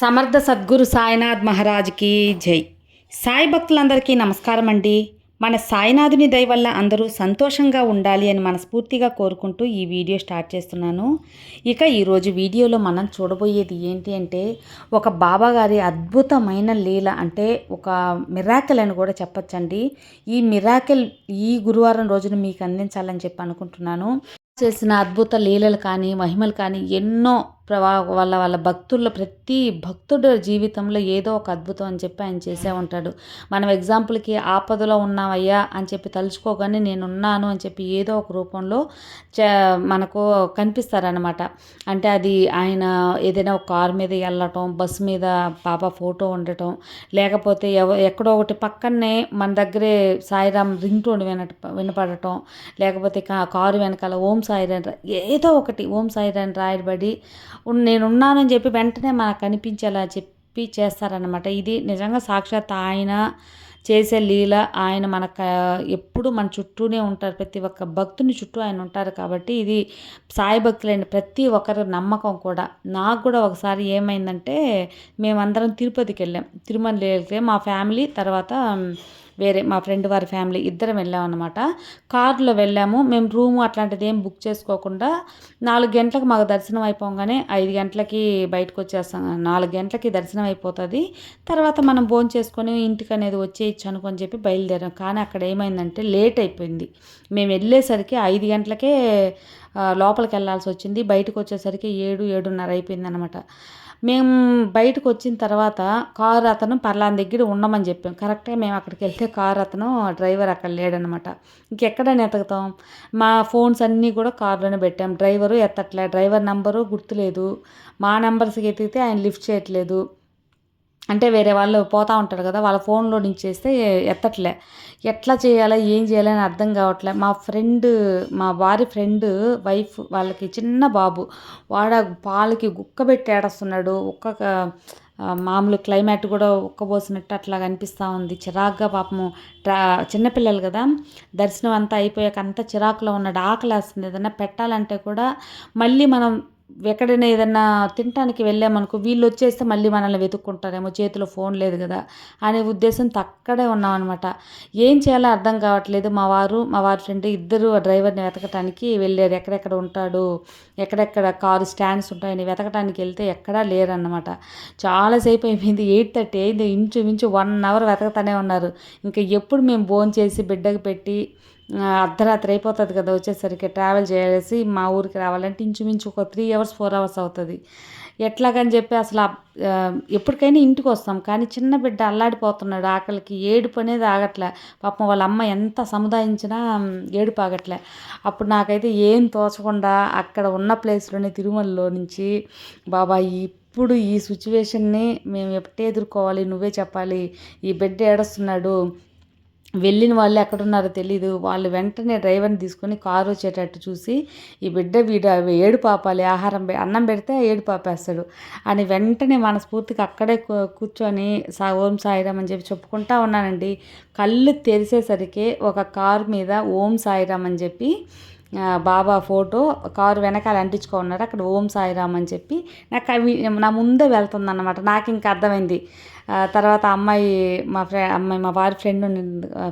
సమర్థ సద్గురు సాయినాథ్ మహారాజ్కి జై. సాయి భక్తులందరికీ నమస్కారం అండి. మన సాయినాథుని దయ వల్ల అందరూ సంతోషంగా ఉండాలి అని మనస్ఫూర్తిగా కోరుకుంటూ ఈ వీడియో స్టార్ట్ చేస్తున్నాను. ఇక ఈరోజు వీడియోలో మనం చూడబోయేది ఏంటి అంటే ఒక బాబా గారి అద్భుతమైన లీల అంటే ఒక మిరాకిల్ అని కూడా చెప్పచ్చండి. ఈ మిరాకిల్ ఈ గురువారం రోజున మీకు అందించాలని చెప్పి అనుకుంటున్నాను. చేసిన అద్భుత లీలలు కానీ మహిమలు కానీ ఎన్నో ప్రవా వాళ్ళ వాళ్ళ భక్తుల్లో ప్రతి భక్తుడు జీవితంలో ఏదో ఒక అద్భుతం అని చెప్పి ఆయన చేసే ఉంటాడు. మనం ఎగ్జాంపుల్కి ఆపదలో ఉన్నామయ్యా అని చెప్పి తలుచుకోగానే నేను ఉన్నాను అని చెప్పి ఏదో ఒక రూపంలో మనకు కనిపిస్తారనమాట అంటే అది ఆయన ఏదైనా ఒక కారు మీద వెళ్ళటం బస్సు మీద పాప ఫోటో ఉండటం లేకపోతే ఎవ ఎక్కడో ఒకటి పక్కనే మన దగ్గరే సాయిరామ్ రింగ్ టోన్ వినట వినపడటం లేకపోతే కారు వెనకాల ఓం సాయిరాన్ ఏదో ఒకటి ఓం సాయిరాన్ రాయబడి నేనున్నానని చెప్పి వెంటనే మనకు కనిపించేలా చెప్పి చేస్తారనమాట ఇది నిజంగా సాక్షాత్ ఆయన చేసే లీల ఆయన మనకు ఎప్పుడు మన చుట్టూనే ఉంటారు. ప్రతి ఒక్క భక్తుని చుట్టూ ఆయన ఉంటారు కాబట్టి ఇది సాయి భక్తులైన ప్రతి ఒక్కరి నమ్మకం కూడా. నాకు కూడా ఒకసారి ఏమైందంటే మేమందరం తిరుపతికి వెళ్ళాం. తిరుమల వెళ్తే మా ఫ్యామిలీ తర్వాత వేరే మా ఫ్రెండ్ వారి ఫ్యామిలీ ఇద్దరం వెళ్ళాం అనమాట కారులో వెళ్ళాము. మేము రూము అట్లాంటిది ఏం బుక్ చేసుకోకుండా నాలుగు గంటలకు మాకు దర్శనం అయిపోగానే ఐదు గంటలకి బయటకు వచ్చేస్తాం. నాలుగు గంటలకి దర్శనం అయిపోతుంది. తర్వాత మనం భోజనం చేసుకొని ఇంటికి అనేది వచ్చేయచ్చు అనుకొని చెప్పి బయలుదేరాం. కానీ అక్కడ ఏమైందంటే లేట్ అయిపోయింది. మేము వెళ్ళేసరికి ఐదు గంటలకే లోపలికి వెళ్ళాల్సి వచ్చింది. బయటకు వచ్చేసరికి ఏడు ఏడున్నర అయిపోయింది అనమాట మేము బయటకు వచ్చిన తర్వాత కారు అతను పర్లాన్ దగ్గర ఉండమని చెప్పాం. కరెక్ట్గా మేము అక్కడికి వెళ్తే కారు అతను డ్రైవర్ అక్కడ లేడనమాట. ఇంకెక్కడని ఎతకుతాం మా ఫోన్స్ అన్నీ కూడా కారులోనే పెట్టాం. డ్రైవరు ఎత్తట్లే. డ్రైవర్ నంబరు గుర్తులేదు. మా నెంబర్స్కి ఎత్తితే ఆయన లిఫ్ట్ చేయట్లేదు. అంటే వేరే వాళ్ళు పోతూ ఉంటారు కదా వాళ్ళ ఫోన్లో నుంచి చేస్తే ఎత్తట్లే. ఎట్లా చేయాలా ఏం చేయాలో అని అర్థం కావట్లే. మా ఫ్రెండ్ మా వారి ఫ్రెండ్ వైఫ్ వాళ్ళకి చిన్న బాబు వాడ పాలకి గుక్కబెట్టి ఏడస్తున్నాడు. ఒక్క మామూలు క్లైమేట్ కూడా ఉక్కబోసినట్టు అట్లా కనిపిస్తూ ఉంది. చిరాగ్గా పాపము. ట్రా చిన్నపిల్లలు కదా దర్శనం అంతా అయిపోయాక అంతా చిరాకులో ఉన్నాడు. ఆకలి ఏదైనా పెట్టాలంటే కూడా మళ్ళీ మనం ఎక్కడైనా ఏదన్నా తినటానికి వెళ్ళామనుకో వీళ్ళు వచ్చేస్తే మళ్ళీ మనల్ని వెతుక్కుంటారేమో చేతిలో ఫోన్ లేదు కదా అనే ఉద్దేశంతో అక్కడే ఉన్నాం అనమాట ఏం చేయాలో అర్థం కావట్లేదు. మా వారు మా వారి ఫ్రెండ్ ఇద్దరు డ్రైవర్ని వెతకటానికి వెళ్ళారు. ఎక్కడెక్కడ ఉంటాడు ఎక్కడెక్కడ కారు స్టాండ్స్ ఉంటాయని వెతకటానికి వెళ్తే ఎక్కడా లేరన్నమాట. చాలాసేపు అయిపోయింది. ఎయిట్ థర్టీ అయింది. ఇంచుమించు వన్ అవర్ వెతకతానే ఉన్నారు. ఇంకా ఎప్పుడు మేము భోజనం చేసి బిడ్డకు పెట్టి అర్ధరాత్రి అయిపోతుంది కదా వచ్చేసరికి ట్రావెల్ చేయాల్సి మా ఊరికి రావాలంటే ఇంచుమించు ఒక త్రీ అవర్స్ ఫోర్ అవర్స్ అవుతుంది. ఎట్లాగని చెప్పి అసలు ఎప్పటికైనా ఇంటికి వస్తాం. కానీ చిన్న బిడ్డ అల్లాడిపోతున్నాడు ఆకలికి ఏడుపు అనేది ఆగట్లే. పాపం వాళ్ళ అమ్మ ఎంత సముదాయించినా ఏడుపు ఆగట్లే. అప్పుడు నాకైతే ఏం తోచకుండా అక్కడ ఉన్న ప్లేస్లోనే తిరుమలలో నుంచి బాబా ఇప్పుడు ఈ సిచ్యువేషన్ని మేము ఎప్పుడే ఎదుర్కోవాలి నువ్వే చెప్పాలి. ఈ బిడ్డ ఏడుస్తున్నాడు వెళ్ళిన వాళ్ళు ఎక్కడున్నారో తెలీదు. వాళ్ళు వెంటనే డ్రైవర్ని తీసుకొని కారు వచ్చేటట్టు చూసి ఈ బిడ్డ వీడు ఏడు పాపాలి ఆహారం అన్నం పెడితే ఏడు పాపేస్తాడు అని వెంటనే మనస్ఫూర్తిగా అక్కడే కూర్చొని సా ఓం సాయిరామ్ అని చెప్పి చెప్పుకుంటా ఉన్నానండి. కళ్ళు తెరిసేసరికి ఒక కారు మీద ఓం సాయిరామ్ అని చెప్పి బాబా ఫోటో కారు వెనకాల అంటించుకో ఉన్నారు. అక్కడ ఓం సాయిరామ్ అని చెప్పి నాకు అవి నా ముందే వెళ్తుంది అనమాట నాకు ఇంకా అర్థమైంది. తర్వాత అమ్మాయి మా ఫ్రె అమ్మాయి మా వారి ఫ్రెండ్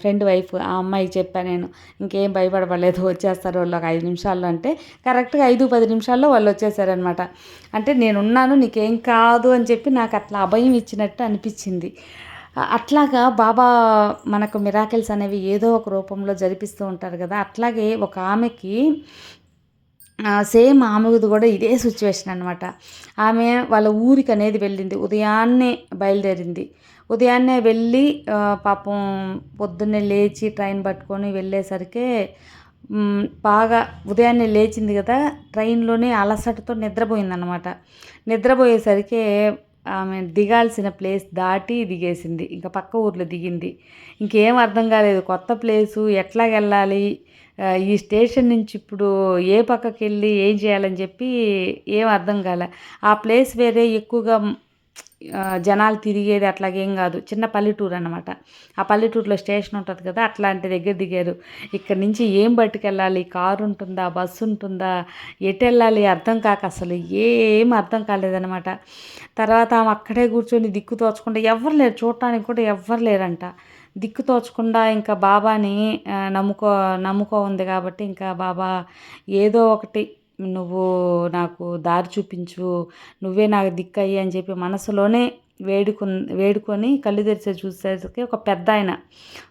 ఫ్రెండ్ వైఫ్ ఆ అమ్మాయికి చెప్పాను నేను ఇంకేం భయపడపడలేదు వచ్చేస్తారు వాళ్ళు ఒక ఐదు నిమిషాల్లో అంటే కరెక్ట్గా ఐదు పది నిమిషాల్లో వాళ్ళు వచ్చేసారనమాట అంటే నేనున్నాను నీకేం కాదు అని చెప్పి నాకు అట్లా అభయం ఇచ్చినట్టు అనిపించింది. అట్లాగా బాబా మనకు మిరాకిల్స్ అనేవి ఏదో ఒక రూపంలో జరిపిస్తూ ఉంటారు కదా అట్లాగే ఒక ఆమెకి సేమ్ ఆమెది కూడా ఇదే సిచ్యువేషన్ అనమాట ఆమె వాళ్ళ ఊరికి అనేది వెళ్ళింది. ఉదయాన్నే బయలుదేరింది. ఉదయాన్నే వెళ్ళి పాపం పొద్దున్నే లేచి ట్రైన్ పట్టుకొని వెళ్ళేసరికి బాగా ఉదయాన్నే లేచింది కదా ట్రైన్లోనే అలసటతో నిద్రపోయిందనమాట నిద్రపోయేసరికి ఆమె దిగాల్సిన ప్లేస్ దాటి దిగేసింది. ఇంకా పక్క ఊర్లో దిగింది. ఇంకేం అర్థం కాలేదు. కొత్త ప్లేసు ఎట్లా వెళ్ళాలి ఈ స్టేషన్ నుంచి ఇప్పుడు ఏ పక్కకి వెళ్ళి ఏం చేయాలని చెప్పి ఏం అర్థం కాలే. ఆ ప్లేస్ వేరే ఎక్కువగా జనాలు తిరిగేది అట్లాగేం కాదు. చిన్న పల్లెటూరు అనమాట ఆ పల్లెటూరులో స్టేషన్ ఉంటుంది కదా అట్లాంటి దగ్గర దిగారు. ఇక్కడ నుంచి ఏం పట్టుకెళ్ళాలి? కారు ఉంటుందా? బస్సు ఉంటుందా? ఎటు వెళ్ళాలి? అర్థం కాక అసలు ఏం అర్థం కాలేదనమాట తర్వాత ఆమె అక్కడే కూర్చొని దిక్కు తోచకుండా ఎవరు లేరు. చూడటానికి కూడా ఎవ్వరు లేరంట. దిక్కు తోచకుండా ఇంకా బాబాని నమ్ముకో నమ్ముకో ఉంది కాబట్టి ఇంకా బాబా ఏదో ఒకటి నువ్వు నాకు దారి చూపించు నువ్వే నాకు దిక్కు అయ్యి అని చెప్పి మనసులోనే వేడుకు వేడుకొని కళ్ళు తెరిచి చూసేసరికి ఒక పెద్ద ఆయన.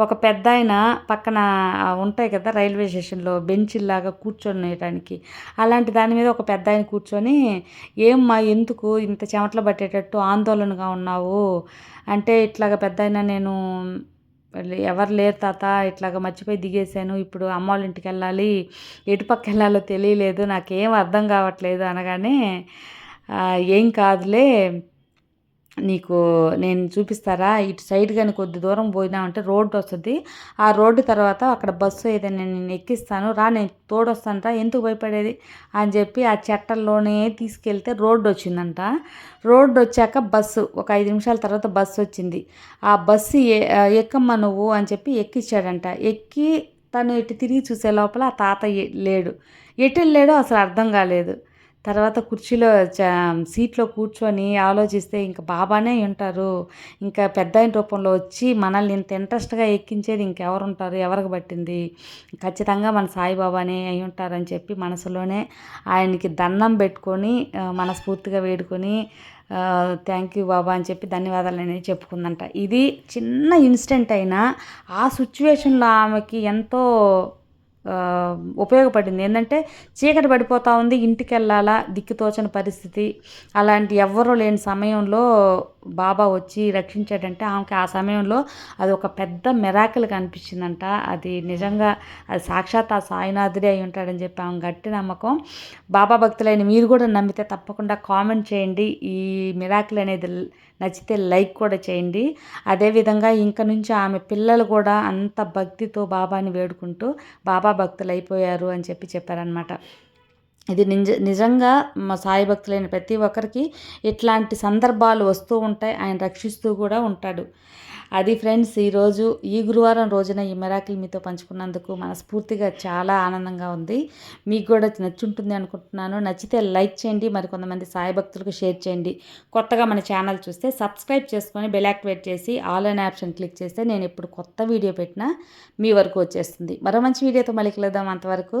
ఒక పెద్ద ఆయన పక్కన ఉంటాయి కదా రైల్వే స్టేషన్లో బెంచిల్లాగా కూర్చొనేయడానికి అలాంటి దాని మీద ఒక పెద్ద ఆయన కూర్చొని ఏమ్మా ఎందుకు ఇంత చెమటలు పట్టేటట్టు ఆందోళనగా ఉన్నావు? అంటే ఇట్లాగ పెద్ద ఆయన నేను ఎవరు లేరు తాత ఇట్లాగ మర్చిపోయి దిగేశాను. ఇప్పుడు అమ్మ వాళ్ళ ఇంటికి వెళ్ళాలి. ఎటుపక్క వెళ్ళాలో తెలియలేదు. నాకేం అర్థం కావట్లేదు అనగానే ఏం కాదులే. నీకు నేను చూపిస్తారా? ఇటు సైడ్ కానీ కొద్ది దూరం పోయినామంటే రోడ్డు వస్తుంది. ఆ రోడ్డు తర్వాత అక్కడ బస్సు ఏదైనా నేను ఎక్కిస్తాను. రా నేను తోడొస్తాను రా ఎందుకు భయపడేది? అని చెప్పి ఆ చెట్టల్లోనే తీసుకెళ్తే రోడ్డు వచ్చిందంట. రోడ్డు వచ్చాక బస్సు ఒక ఐదు నిమిషాల తర్వాత బస్సు వచ్చింది. ఆ బస్సు ఎక్కమ్మ ఎక్కమ్మా నువ్వు? అని చెప్పి ఎక్కించాడంట ఎక్కి తను ఇటు తిరిగి చూసే లోపల ఆ తాత లేడు. ఎటు వెళ్ళాడో అసలు అర్థం కాలేదు. తర్వాత కుర్చీలో చ సీట్లో కూర్చొని ఆలోచిస్తే ఇంకా బాబానే ఉంటారు. ఇంకా పెద్ద ఆయన రూపంలో వచ్చి మనల్ని ఇంత ఇంట్రెస్ట్గా ఎక్కించేది ఇంకెవరు ఉంటారు ఎవరికి పట్టింది? ఖచ్చితంగా మన సాయిబాబానే అయి ఉంటారని చెప్పి మనసులోనే ఆయనకి దండం పెట్టుకొని మనస్ఫూర్తిగా వేడుకొని థ్యాంక్ యూ బాబా అని చెప్పి ధన్యవాదాలు అనేది చెప్పుకుందంట. ఇది చిన్న ఇన్సిడెంట్ అయినా ఆ సిచ్యువేషన్లో ఆమెకి ఎంతో ఉపయోగపడింది. ఏంటంటే చీకటి పడిపోతూ ఉంది ఇంటికి వెళ్ళాలా దిక్కుతోచని పరిస్థితి. అలాంటి ఎవ్వరూ లేని సమయంలో బాబా వచ్చి రక్షించాడంటే ఆమెకి ఆ సమయంలో అది ఒక పెద్ద మెరాకిల్ కనిపించిందంట. అది నిజంగా అది సాక్షాత్ ఆ సాయినాథుడే అయి ఉంటాడని చెప్పి ఆమె గట్టి నమ్మకం. బాబా భక్తులైన మీరు కూడా నమ్మితే తప్పకుండా కామెంట్ చేయండి. ఈ మిరాకిల్ అనేది నచ్చితే లైక్ కూడా చేయండి. అదేవిధంగా ఇంక నుంచి ఆమె పిల్లలు కూడా అంత భక్తితో బాబాని వేడుకుంటూ బాబా భక్తులు అయిపోయారు అని చెప్పి చెప్పారనమాట ఇది నిజ నిజంగా మా సాయి భక్తులైన ప్రతి ఒక్కరికి ఇట్లాంటి సందర్భాలు వస్తూ ఉంటాయి. ఆయన రక్షిస్తూ కూడా ఉంటాడు. అది ఫ్రెండ్స్ ఈరోజు ఈ గురువారం రోజున ఈ మెరాకిల్ మీతో పంచుకున్నందుకు మనస్ఫూర్తిగా చాలా ఆనందంగా ఉంది. మీకు కూడా నచ్చుంటుంది అనుకుంటున్నాను. నచ్చితే లైక్ చేయండి మరి కొంతమంది సాయి భక్తులకు షేర్ చేయండి. కొత్తగా మన ఛానల్ చూస్తే సబ్స్క్రైబ్ చేసుకొని బెల్ యాక్టివేట్ చేసి ఆల్ అనే ఆప్షన్ క్లిక్ చేస్తే నేను ఇప్పుడు కొత్త వీడియో పెట్టినా మీ వరకు వచ్చేస్తుంది. మరో మంచి వీడియోతో మళ్ళీ కలుద్దాం అంతవరకు.